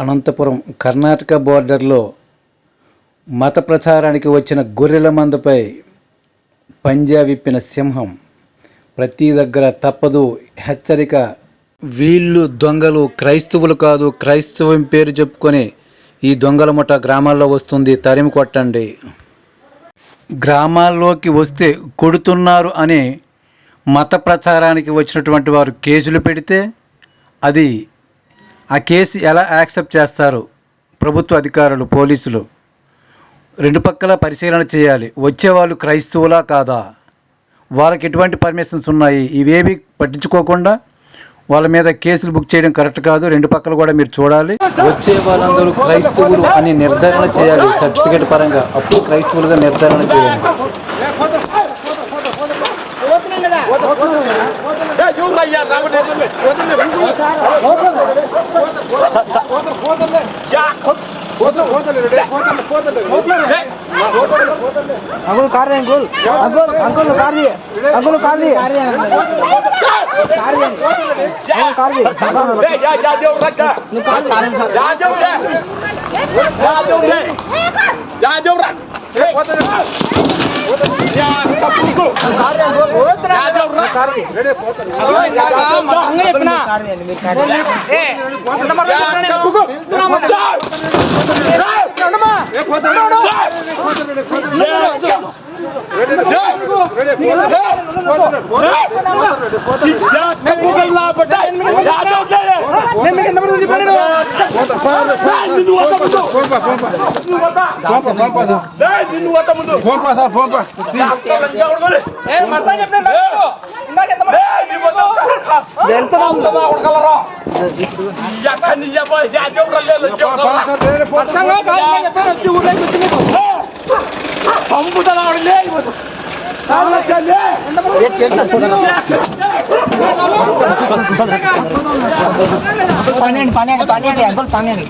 అనంతపురం కర్ణాటక బోర్డర్లో మత ప్రచారానికి వచ్చిన గొర్రెల మందపై పంజా విప్పిన సింహం. ప్రతి దగ్గర తప్పదు హెచ్చరిక. వీళ్ళు దొంగలు క్రైస్తవులు కాదు క్రైస్తవం పేరు చెప్పుకొని ఈ దొంగల ముఠ గ్రామాల్లో వస్తుంది తరిమి కొట్టండి. గ్రామాల్లోకి వస్తే కొడుతున్నారు అని మత ప్రచారానికి వచ్చినటువంటి వారు కేసులు పెడితే అది ఆ కేసు ఎలా యాక్సెప్ట్ చేస్తారు? ప్రభుత్వ అధికారులు పోలీసులు. రెండు పక్కల పరిశీలన చేయాలి. వచ్చేవాళ్ళు క్రైస్తవులా కాదా? వాళ్ళకి ఎటువంటి పర్మిషన్స్ ఉన్నాయి? ఇవేవి పట్టించుకోకుండా వాళ్ళ మీద కేసులు బుక్ చేయడం కరెక్ట్ కాదు. రెండు పక్కల కూడా మీరు చూడాలి. వచ్చే వాళ్ళందరూ క్రైస్తవులు అని నిర్ధారణ చేయాలి. సర్టిఫికేట్ పరంగా అప్పుడు క్రైస్తవులుగా నిర్ధారణ చేయండి. अंकुल कार दे अंकुल अंकुल अंकुल कार दिए अंकुल कार दिए कार दिए कार दिए अंकुल कार दिए जा जा जा उठा जा कार कार जा जा उठा जा जा उठा जा जा उठा कार వెళ్తున్నాం ఉడకలరా. दिए పన్నెండు పన్నెండు పన్నెండు అంకుల్ పన్నెండు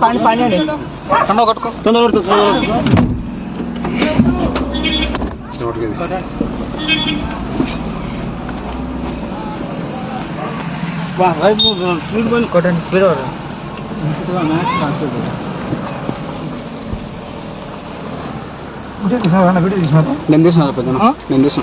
పన్నెండు పన్నెండు తొందర కొట్టండి స్పీడ్ నేను తీసిన పెద్ద నేను తీసిన